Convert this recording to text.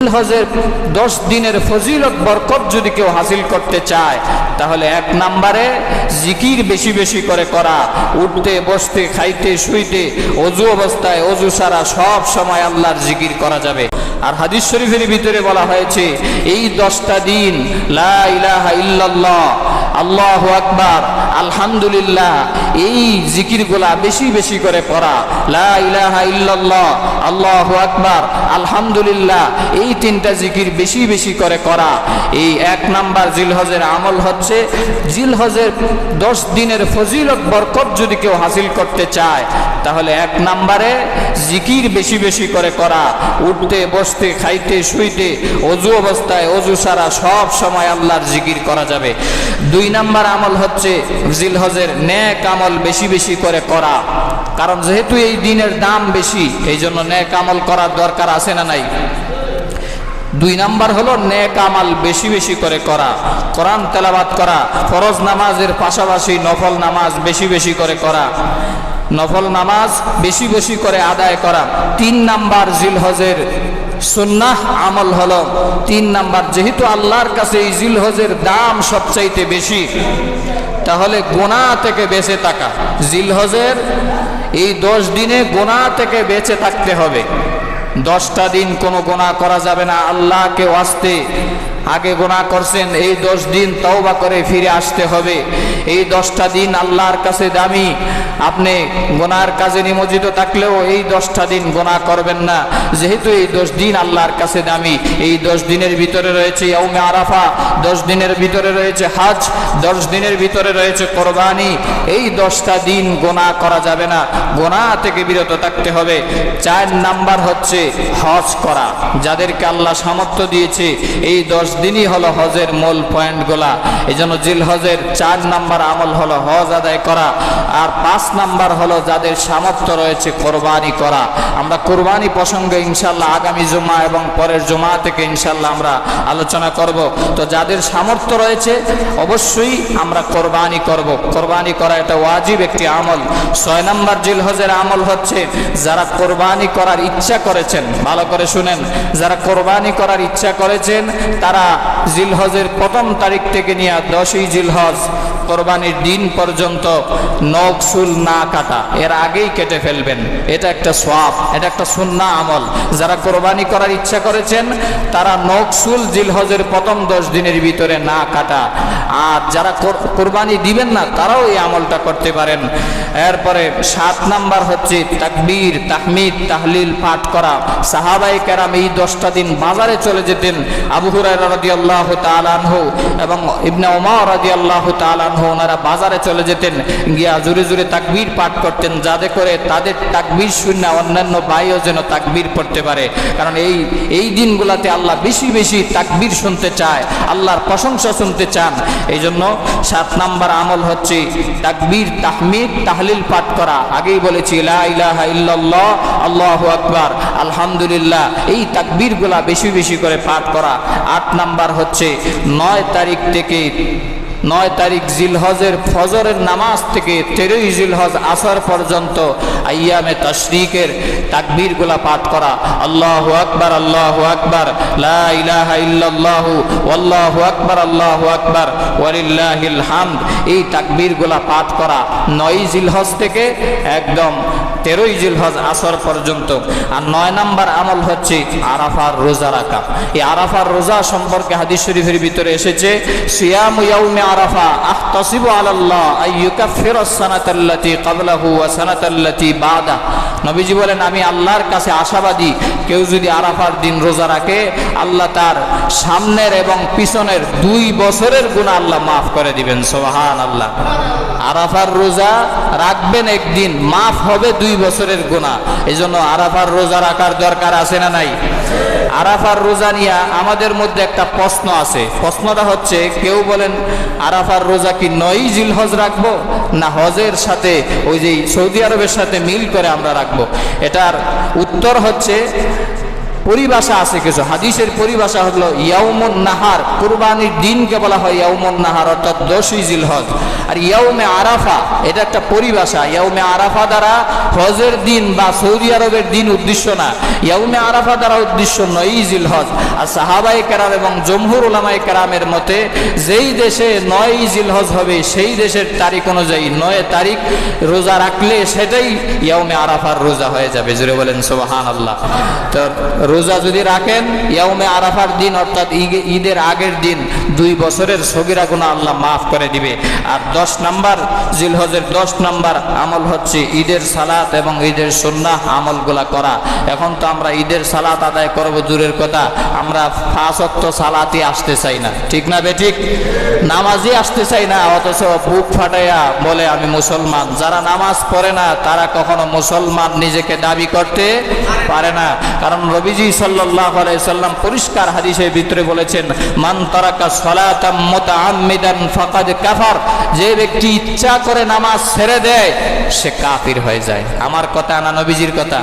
হজের দশ দিনের ফজিলত বরকত যদি কেউ হাসিল করতে চায়, তাহলে এক নাম্বারে জিকির বেশি বেশি করে করা, উঠতে, বসতে, খাইতে, শুইতে, অজু অবস্থায়, অজু সারা সব সময় আল্লাহর জিকির করা যাবে। আর হাদিস শরীফের ভিতরে বলা হয়েছে, এই দশটা দিন লা ইলাহা ইল্লাল্লাহ আল্লাহু আকবার, আলহামদুলিল্লাহ, এই জিকিরগুলা বেশি বেশি করে পড়া। লা ইলাহা ইল্লাল্লাহ, আল্লাহু আকবার, আলহামদুলিল্লাহ, এই তিনটা জিকির বেশি বেশি করে করা এই এক নাম্বার জিলহজের আমল হচ্ছে, জিলহজের দশ দিনের ফজিলত, বরকত যদি কেউ হাসিল করতে চায়, তাহলে এক নাম্বারে জিকির বেশি বেশি করে করা উঠতে, বসতে, খাইতে, শুইতে, অজু অবস্থায় অজু সারা সব সময় আল্লাহর জিকির করা যাবে। দুই নাম্বার আমল হচ্ছে জিলহজের ন্যাক আমল বেশি বেশি করে করা। কারণ যেহেতু এই দিনের দাম বেশি এই জন্য ন্যাক আমল করার দরকার আছে না নাই? দুই নাম্বার হলো নেক আমাল বেশি বেশি করে করা। কোরআন তেলাবাত করা, ফরজ নামাজের পাশাপাশি নফল নামাজ বেশি বেশি করে করা। নফল নামাজ বেশি বেশি করে আদায় করা। তিন নাম্বার জিলহজের সুন্নাহ আমল হলো, তিন নাম্বার যেহেতু আল্লাহর কাছে এই জিলহজের দাম সবচাইতে বেশি, তাহলে গোনা থেকে বেঁচে থাকা। জিলহজের এই দশ দিনে গোনা থেকে বেঁচে থাকতে হবে। দশটা দিন কোনো গোনা করা যাবে না, আল্লাহকে ওয়াস্তে আগে গোনা করছেন, এই দশ দিন তওবা করে ফিরে আসতে হবে। এই দশটা দিন আল্লাহর কাছে দামি। আপনি গোনার কাজে নিমজ্জিত থাকলেও এই দশটা দিন গোনা করবেন না। যেহেতু এই দশ দিন আল্লাহর কাছে দামি, এই দশ দিনের ভিতরে রয়েছে ইয়ৌমে আরাফা, দশ দিনের ভিতরে রয়েছে হাজ, দশ দিনের ভিতরে রয়েছে কোরবানি। এই দশটা দিন গোনা করা যাবে না। গোনা থেকে বিরত থাকতে হবে। চার নাম্বার হচ্ছে হজ করা। যাদেরকে আল্লাহ সামর্থ্য দিয়েছে, এই দশ দিনই হলো হজের মূল পয়েন্টগুলা। এই জন্য জিল হজের চার নাম্বার আমল হলো হজ আদায় করা, আর পাঁচ নাম্বার হলো যাদের সামর্থ্য রয়েছে কোরবানি করা। আমরা কোরবানি প্রসঙ্গে ইনশাল্লাহ আগামী জুমা এবং পরের জুমা থেকে ইনশাল্লাহ আমরা আলোচনা করব। তো যাদের সামর্থ্য রয়েছে, অবশ্যই আমরা কোরবানি করব। কোরবানি করা এটা ওয়াজিব একটি আমল। ছয় নম্বর জিল হজের আমল হচ্ছে, যারা কোরবানি করার ইচ্ছা করেছেন, ভালো করে শুনেন, যারা কোরবানি করার ইচ্ছা করেছেন, তারা জিলহজের প্রথম তারিখ থেকে নিয়ে দশই জিলহজ কোরবানির দিন পর্যন্ত নকশুল না কাটা, এর আগেই কেটে ফেলবেন। এটা একটা সোয়াব, এটা একটা সুন্না আমল। যারা কোরবানি করার ইচ্ছা করেছেন, তারা নকশুল জিলহজের প্রথম দশ দিনের ভিতরে না কাটা। আর যারা কোর- কোরবানি দিবেন না, তারাও এই আমলটা করতে পারেন। এরপরে সাত নাম্বার হচ্ছে তাকবীর, তাহমিদ, তাহলিল পাঠ করা। সাহাবাই কেরাম এই দশটা দিন বাজারে চলে যেতেন। আবু হুরায়রা রাদিয়াল্লাহু তাআলা এবং ইবনে ওমর রাদিয়াল্লাহু তাআলা আনহু ওনারা বাজারে চলে যেতেন। গিয়া জোরে জোরে তাকবীর পাঠ করতেন, যাতে করে তাদের তাকবীর শুনে অন্যান্য ভাইও যেন তাকবীর পড়তে পারে। কারণ এই এই দিনগুলাতে আল্লাহ বেশি বেশি তাকবীর শুনতে চায়, আল্লাহর প্রশংসা শুনতে চান। এই জন্য সাত নাম্বার আমল হচ্ছে তাকবীর, তাহমিদ, তাহলিল পাঠ করা। আগেই বলেছি আল্লাহ আকবর, আলহামদুলিল্লাহ, এই তাকবীরগুলা বেশি বেশি করে পাঠ করা। আট নাম্বার হচ্ছে, নয় তারিখ থেকে নয় তারিখ জিলহজের ফজরের নামাজ থেকে তেরোই জিলহজ আসার পর্যন্ত আইয়ামে তশরিকের তাকবীরগুলা পাঠ করা। আল্লাহ আকবার আল্লাহ আকবার ওয়াল্লাহু আকবার, আল্লাহু আকবার, ওয়ালিল্লাহিল হামদ, এই তাকবীরগুলা পাঠ করা। নয় জিলহজ থেকে একদম তেরোই জিলভাজ আসর পর্যন্ত। আর নয় নাম্বার আমল হচ্ছে আরাফার রোজা রাখা। এই আরাফার রোজা সম্পর্কে হাদিস শরীফের ভিতরে এসেছে, সিয়াম ইয়াউমে আরাফা আহতাসিবু আলাল্লাহ আই ইউকাফিরু সানাতাল্লাতি ক্বাবলাহু ওয়া সানাতাল্লাতি বাদা। নবীজি বলেন, আমি আল্লাহর কাছে আশাবাদী। কেউ যদি আরাফার দিন রোজা রাখে, আল্লাহ তার সামনের এবং পিছনের দুই বছরের গুণা আল্লাহ মাফ করে দিবেন। সোহান আল্লাহ আরাফার রোজা রাখবেন একদিন, মাফ হবে দুই বছরের গুণা এই জন্য আরাফার রোজা রাখার দরকার আছে না নাই? আরাফার রোজা নিয়ে আমাদের মধ্যে একটা প্রশ্ন আছে। প্রশ্নটা হচ্ছে, কেউ বলেন, আরাফার রোজা কি নয় জিল হজ রাখব? না হজের সাথে, ওই যে সৌদি আরবের সাথে মিল করে আমরা রাখব। এটার উত্তর হচ্ছে পরিভাষা আছে কিছু। হাদিসের পরিভাষা হলো ইয়াউমুন নাহার, কুরবানির দিনকে বলা হয় ইয়াউমুন নাহার, অর্থাৎ দশই জিলহজ। আর ইয়াউমে আরাফা, এটা একটা পরিভাষা। ইয়াউমে আরাফা দ্বারা হজের দিন বা সৌদি আরবের দিন উদ্দেশ্য না। ইয়াউমে আরাফা দ্বারা উদ্দেশ্য নয় জিলহজ। আর সাহাবাই কেরাম এবং জমহুর ওলামাই কেরামের মতে, যেই দেশে নয় জিলহজ হবে, সেই দেশের তারিখ অনুযায়ী নয় তারিখ রোজা রাখলে সেটাই ইয়াউমে আরাফার রোজা হয়ে যাবে। জুড়ে বলেন সোবাহান আল্লাহ তো রোজা যদি রাখেন, ইয়াউমে আরাফার দিন, অর্থাৎ ঈদের আগের দিন, দুই বছরের সগিরা গুণা আল্লাহ মাফ করে দিবে। আর দশ নাম্বার, জিলহজের দশ নাম্বার আমল হচ্ছে ঈদের সালাত এবং ঈদের সন্না আমলগুলা করা। এখন তো আমরা ঈদের সালাত আদায় করব, দূরের কথা। আমরা ফাঁসত্ব সালাতই আসতে চাই না। ঠিক না বে ঠিক? নামাজই আসতে চাই না, অথচ বুক ফাটাইয়া বলে, আমি মুসলমান। যারা নামাজ পড়ে না, তারা কখনো মুসলমান নিজেকে দাবি করতে পারে না। কারণ রবিজি সাল্লাহ সাল্লাম পরিষ্কার হাদিসের ভিতরে বলেছেন, মান তারাকা সলাতাম ফাকাদ কাফার যে ব্যক্তি ইচ্ছা করে নামাজ ছেড়ে দেয়, সে কাফির হয়ে যায়। আমার কথা না নবীজির কথা?